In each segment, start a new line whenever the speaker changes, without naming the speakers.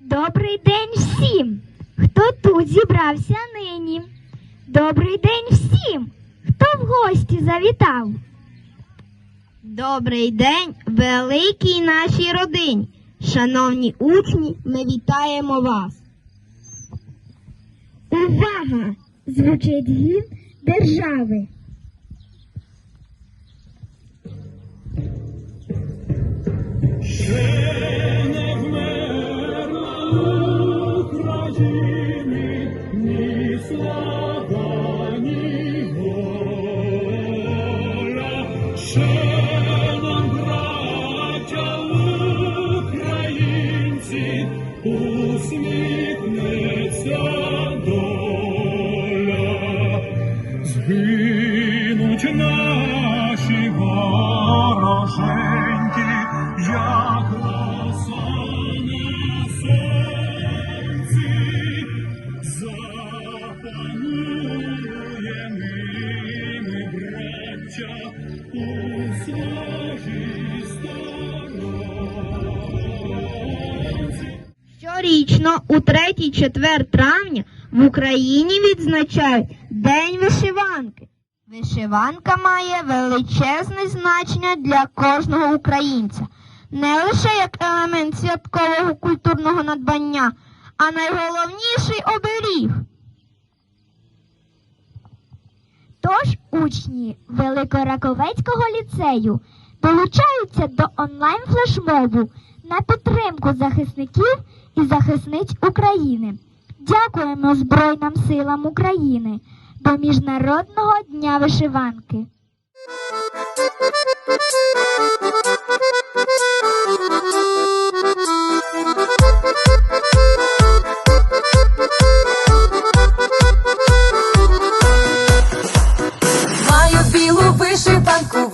Добрий день всім, хто тут зібрався нині. Добрий день всім, хто в гості завітав.
Добрий день, великій нашій родині. Шановні учні, ми вітаємо вас.
Увага! Звучить гімн держави.
Щорічно у третій четвер травня в Україні відзначають День вишиванки. Вишиванка має величезне значення для кожного українця, не лише як елемент святкового культурного надбання, а найголовніший оберіг.
Тож учні Великораковецького ліцею долучаються до онлайн-флешмобу на підтримку захисників і захисниць України. Дякуємо Збройним силам України до Міжнародного дня вишиванки.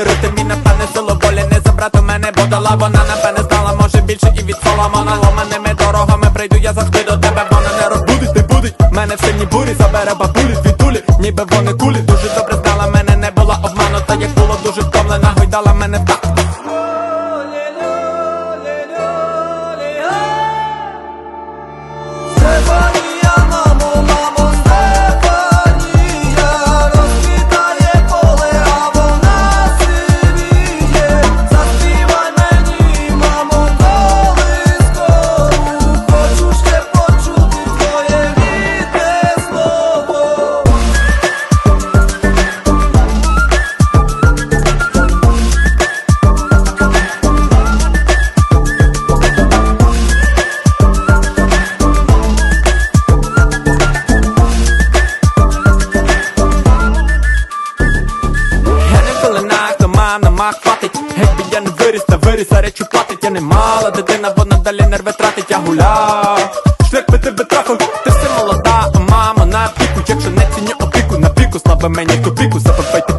Мені
ритм і напевне силу волі не забрати мене подала Вона напевне стала, може більше і від Соломона. Ломаними дорогами прийду я завжди до тебе Вона не розбудить, не будить. Мене в синій бурі забере бабулі звідулі Ніби вони кулі, дуже добре знала Мене далі нерви тратить, я гуляв. Шлях би тебе трафив, ти все молода, а мама на піку, якщо не ціню опіку, на піку, слабе мені копіку, забивайте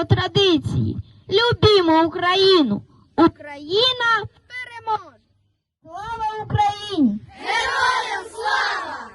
Бережімо традиції, любімо Україну. Україна переможе! Слава Україні! Героям слава!